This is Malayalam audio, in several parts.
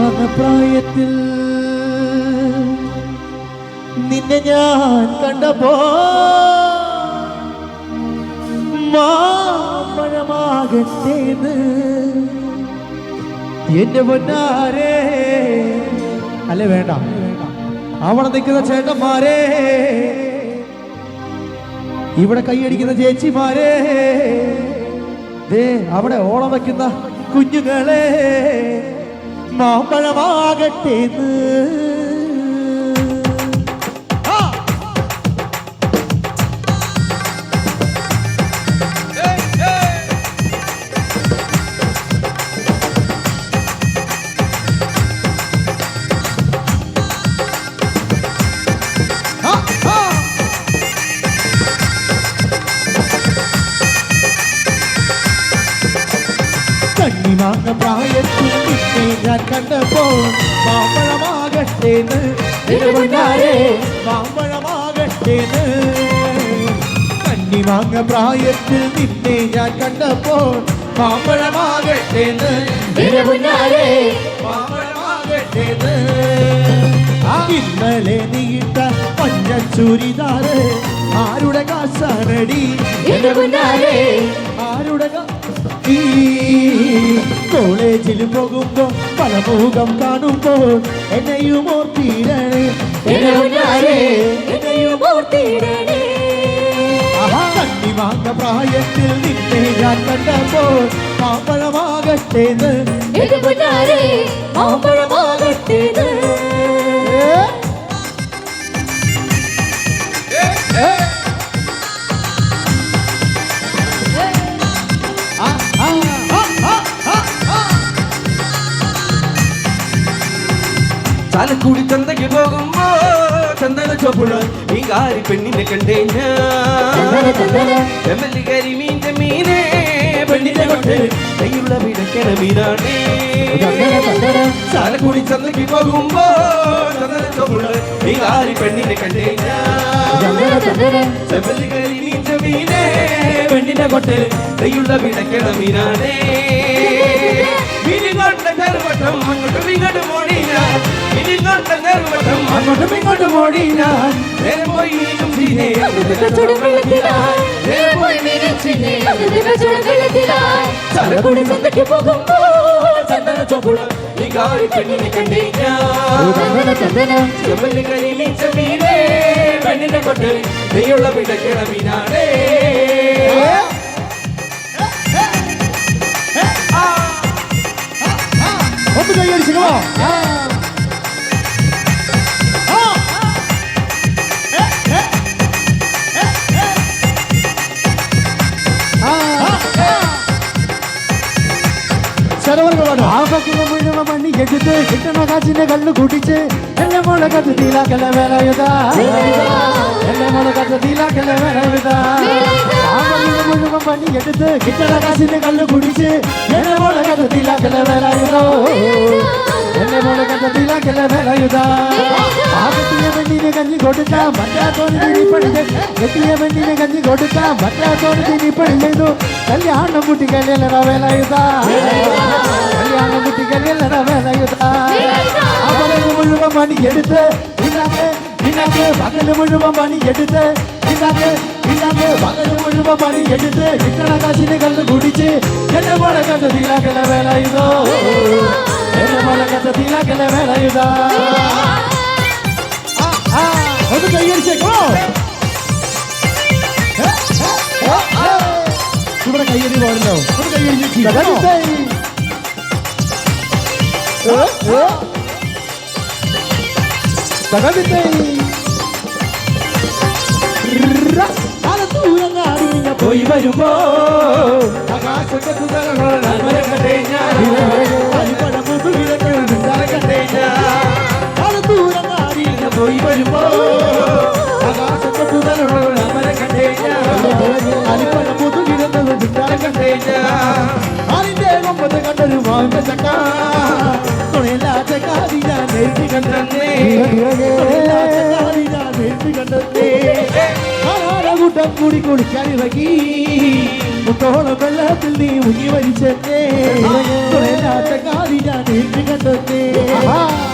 വന്ന പ്രായത്തിൽ നിന്നെ ഞാൻ കണ്ടപ്പോ മാമ്പഴമാകട്ടേന്ന് എന്റെ പൊന്നാരേ. അല്ലെ വേണ്ട. അവിടെ നിൽക്കുന്ന ചേട്ടന്മാരെ. ഇവിടെ കൈയടിക്കുന്ന ചേച്ചിമാരെ. ദേ അവിടെ ഓളം വയ്ക്കുന്ന കുഞ്ഞുങ്ങളെ. മാമ്പഴമാകട്ടേന്ന് ആ ആ, ആ. കണ്ണിമാങ്ങ പ്രായത്തിൽ നിന്നെ ഞാൻ കണ്ടപ്പോൾ മാമ്പഴമാകട്ടേന്ന്. തിരുവണ്ണാരേ മാമ്പഴമാകട്ടേന്ന്. പ്രായത്തിൽ നിന്നെ ഞാൻ കണ്ടപ്പോൾ മാമ്പഴമാകട്ടേന്ന്. മാമ്പഴമാകട്ടേന്ന്. ഇന്നലെ നീട്ട മഞ്ഞ ചുരിദാറ് ആരുടെ കാശാണടി? ആരുടെ കാ- ഈ കോളേജിൽ പോകുമ്പോ പല മുഖം കാണുമ്പോൾ എന്നെയും ഓർത്തിടണേ എന്റെ പൊന്നാരേ. എന്നെയും ഓർത്തിടണേ. കണ്ണി വാങ്ങ പ്രായത്തിൽ നിന്നെ ഞാൻ കണ്ടപ്പോൾ മാമ്പഴമാകട്ടേന്ന് എന്റെ പൊന്നാരേ, മാമ്പഴമാകട്ടേത്. ചാലക്കുടി ചന്തയ്ക്ക് പോകുമ്പോ ചന്ദന ചോപ്പുള്ള ഈ കാരി പെണ്ണിനെ കണ്ടേ. ഞാൻ മീനെ പെണ്ണിനെ കൊണ്ട് കൈയുള്ള വിടക്കണ മീനാണേ. ചാലക്കുടി ചന്തയ്ക്ക് പോകുമ്പോ ചന്ദന ഈ കാരി പെണ്ണിനെ കണ്ടേ മീനെ പെണ്ണിനെ കൊണ്ട് കൈയുള്ള വിടക്കണ മീനാണേ. മീനുകൊണ്ട ചെറുവട്ടം അങ്ങോട്ടും ഇങ്ങോട്ടും ഓടിയ മീനുകൊണ്ട ചെറുവട്ടം അങ്ങോട്ടും ഇങ്ങോട്ടും ഓടിയ നേരം പോയി ഇനിയും സീനെ കച്ചവടം വെള്ളത്തിലായി. നേരെ പോയി മീനച്ചിനെ. അന്നത്തെ കച്ചവടം വെള്ളത്തിലായി. ചാലക്കുടി ചന്തയ്ക്ക് പോകുമ്പോ ചന്ദന ചോപ്പുള്ള നീ കാരി പെണ്ണിനെ കണ്ടേ ചന്ദന, ചന്ദന. ചെമ്പല്ലി കരിമീച്ച മീനെ പെണ്ണിനെ കൊണ്ട് വിടക്കണ മീനാണേ ブちゃりし ఆవకిన విడవమని ఎగితే గిట్టన కాచిన కళ్ళు గుడిచే ఎల్ల మొలకదు తీలా కెలవెలయుదా ఎల్ల మొలకదు తీలా కెలవెలయుదా ఆవకిన విడవమని ఎగితే గిట్టన కాచిన కళ్ళు గుడిచే ఎల్ల మొలకదు తీలా కెలవెలయుదా ఎల్ల మొలకదు తీలా కెలవెలయుదా ఆవకిన கஞ்சி கொடுத்தா மற்றாத்தோடு தினி பணிது கெட்டிய வெண்ணில கஞ்சி கொடுத்தா மற்றாத்தோடு தினி பணிது கல்யாண முட்டிகள் எல்லா வேலையுதா? கல்யாண முட்டிகள் எல்லா வேலையுதா? அவரது முழுவ மணி எடுத்து இன்னாக்கு பகல் முழுவ மணி எடுத்து இன்னாக்கு இன்னாக்கு பகல் முழுவ மணி எடுத்து இத்தனை காசினு கலந்து குடிச்சு என்ன போல கத்த தீலா கிள வேலையுதோ? என்ன போல கத்த தீலா கிள வேலையுதா? തീരാക്കല വേലയുതാ ഒന്ന് കൈയടിച്ചേക്കോ ഇവിടെ കയ്യടി പാടില്ലോ ഒന്ന് കൈയടിച്ച് തകർത്തേ. ഏ, ഏ. തകർത്തേ. പോയി വരുമ്പോ ആകാശത്തെ കുതിരകൾ തൊഴിലാത്ത കാതി ഞാൻ എഴുതി കണ്ടെന്നേ കാതി ഞാൻ എഴുതി കണ്ടെന്നേ ആഹാരകൂട്ടം കൂടി കുളിക്കാൻ ഇറങ്ങി. മുട്ടോളം വെള്ളത്തിൽ നീ മുങ്ങി വലിച്ചെന്നേ തൊഴിലാത്ത കാതി ഞാൻ എഴുതി കണ്ടെന്നേ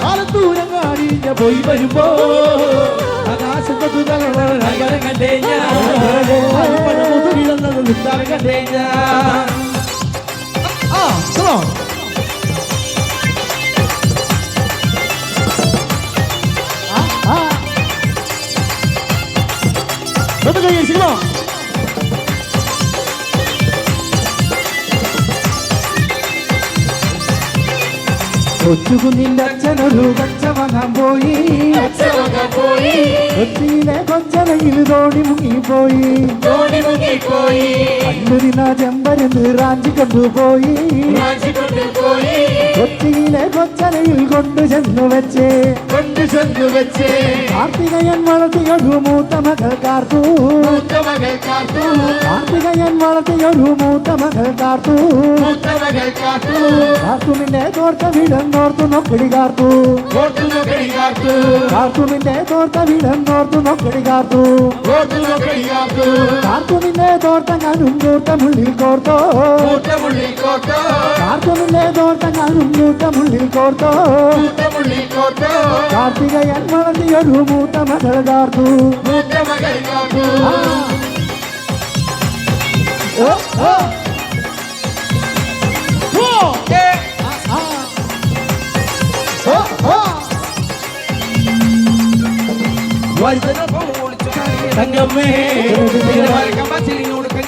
ആലത്തൂരം കാടി ഞാൻ പോയി വരുമ്പോ ആകാശത്തെ തുതകളെ കണ്ടേ ഞാൻ. മുതുകിടുന്നത് കണ്ടേ ഞാൻ. ആ come on. കൊച്ചുകുഞ്ഞിന്റെ അച്ഛനൊരു കച്ച വാങ്ങാൻ പോയി. കൊച്ചിയിലെ കൊച്ചനയിൽ തോണി മുങ്ങിപ്പോയി കണ്ണുതിന ചെമ്പരന്ന് റാഞ്ചി കൊണ്ടുപോയി കൊച്ചിയിലെ കൊച്ചനയിൽ കൊണ്ടു ചെന്നു വെച്ചേ. കൊണ്ടു ചെന്നു വെച്ചേ. കാർത്തികയൻ വളർത്തിയൊരു മൂത്ത മകൾ കാർത്തു. മൂത്ത മകൾ കാത്തു കാർത്തികയൻ വളർത്തിയൊരു മൂത്ത മകൾ കാർത്തു. മൂത്ത മകൾ കാത്തു കാർത്തുമിന്റെ തോർത്ത നൊക്കടി കാർത്തു. ഓട്ടു നോക്കടി കാത്തു കാർത്തുമിന്റെ തോർത്ത വിടന്നോർത്തു നൊക്കടി കാർത്തു. കാർത്തുമിന്റെ തോർത്ത ഞാനും തോർത്ത മുള്ളിൽ കോർത്തോ. കാർത്തുമിന്റെ തോർത്ത കൂട്ട മുള്ളിൽ കോർത്തോ മൂത്ത മുള്ളി കോട്ടോ കാർത്തികയൻ വളർത്തിയൊരു മൂത്ത മകൾ കാർത്തു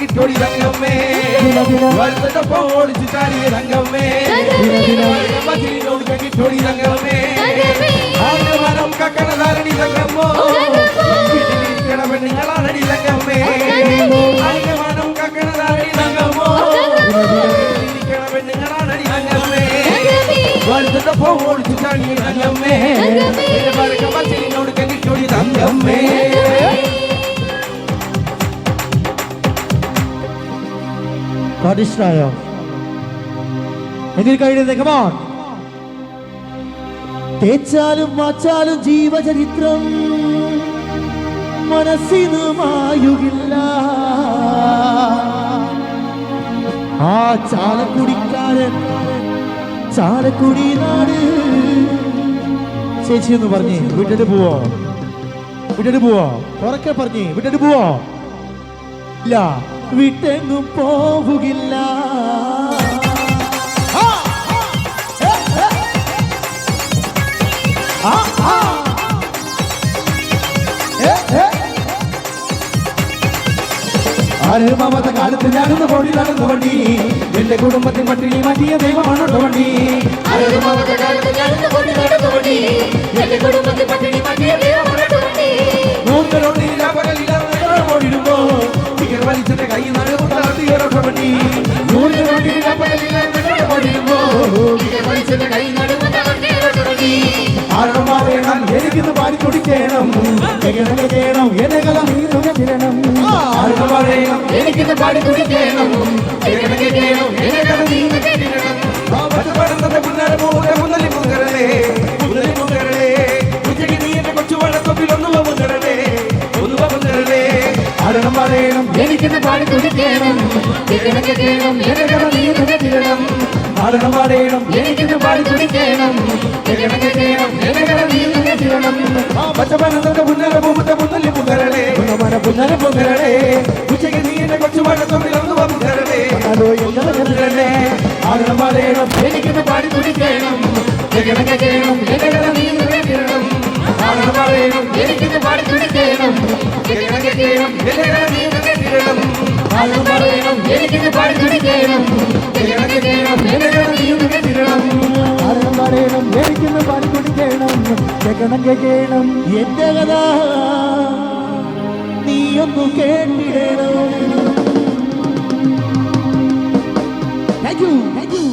ഓ ഓ വഴുതനൊപ്പം ഓടിച്ചു ചാടിയ തങ്കമ്മേ കമ്പച്ചിലിനോട് കങ്ങിട്ടോടി തങ്കമ്മേ വഴുതനൊപ്പം ഓടിച്ചു ചാടിയ തങ്കമ്മേ കമ്പച്ചിലിനോട് കങ്ങിട്ടോടി തങ്കമ്മേ ആദ്യ മരം കക്കണ ധാരണി തങ്കമ്മോ വീട്ടിലിരിക്കണ പെണ്ണുങ്ങളാണടി തങ്കമ്മേ ആദ്യ മരം കക്കണ ധാരണി തങ്കമ്മോ വീട്ടിലിരിക്കണ പെണ്ണുങ്ങളാണടി തങ്കമ്മേ വഴുതനൊപ്പം ഓടിച്ചു ചാടിയ തങ്കമ്മേ പാട്ടിഷ്ടായോ എങ്കിൽ കഴിയുന്നത്? കമോൺ തേച്ചാലും മാച്ചാലും ജീവചരിത്രം മനസ്സിന് മായുകില്ല. ആ ചാലക്കുടിക്കാരൻ ചാലക്കുടി നാട്. ചേച്ചി എന്ന് പറഞ്ഞേ വിട്ടിട്ട് പോവോ? വിട്ടിട്ട് പോവോ? ഉറക്കെ പറഞ്ഞേ വിട്ടിട്ട് പോവോ? ഇല്ല. വിട്ടെങ്ങും പോവുകില്ല. മമത കാലത്ത് ഞാനൊന്ന് പോടി നടന്നു വണ്ടി. എന്റെ കുടുംബത്തിൽ പട്ടിണി മാറ്റിയ ദൈവമാണ് വണ്ടി. അരുമമത കാലത്ത് ഞാനൊന്ന് കോടി നടന്നു വണ്ടി. എന്റെ കുടുംബത്തിൽ പട്ടിണി മാറ്റിയ എനിക്കിന്ന് പാടി തുടിക്കണം. ചെയ്യണം എന്നെ കല നീ തുകത്തിരണം ആരുടെ മാറേണം പാടി കുടിക്കണം ആരുടെ പറയണം എനിക്കിത് പാടി കുടിക്കണം എങ്ങനെ ചെയ്യണം എങ്ങനെ നീ കേട്ടിരണം ആരുടെ മാറേണം എനിക്കിത് പാടി കുടിക്കണം എങ്ങനെ ചെയ്യണം എങ്ങനെ നീ കേട്ടിരണം പച്ചപ്പടന്നത്തെ പുന്നാര മൂത്ത മുന്നലി മുങ്കരളേ മന പുന്നര മുങ്കരളേ ഉച്ചയ്ക്ക് നീ എന്റെ കൊച്ചു വഴക്കൊപ്പിൽ ഒന്നുവ മുങ്കരളേ അതോ എങ്ങനെ മുങ്കരളേ ആരുടെ മാറേണം എനിക്കിത് പാടി കുടിക്കണം എങ്ങനെ ചെയ്യണം എങ്ങനെ നീ കേട്ടിരണം മാറേണം എനിക്കിത് പാടി എങ്ങനെ നീ കേട്ടിരണം ആരുടെ മാറേണം എനിക്കിത് പാടി ചെയ്യണം? എങ്ങനെ ആരും പറയണം. എനിക്കിന്ന് പാടി കുടിക്കണം കേക്കണം കേക്കണം എന്റെ കഥ നീയൊന്നു കേട്ടിടണം. Thank you thank you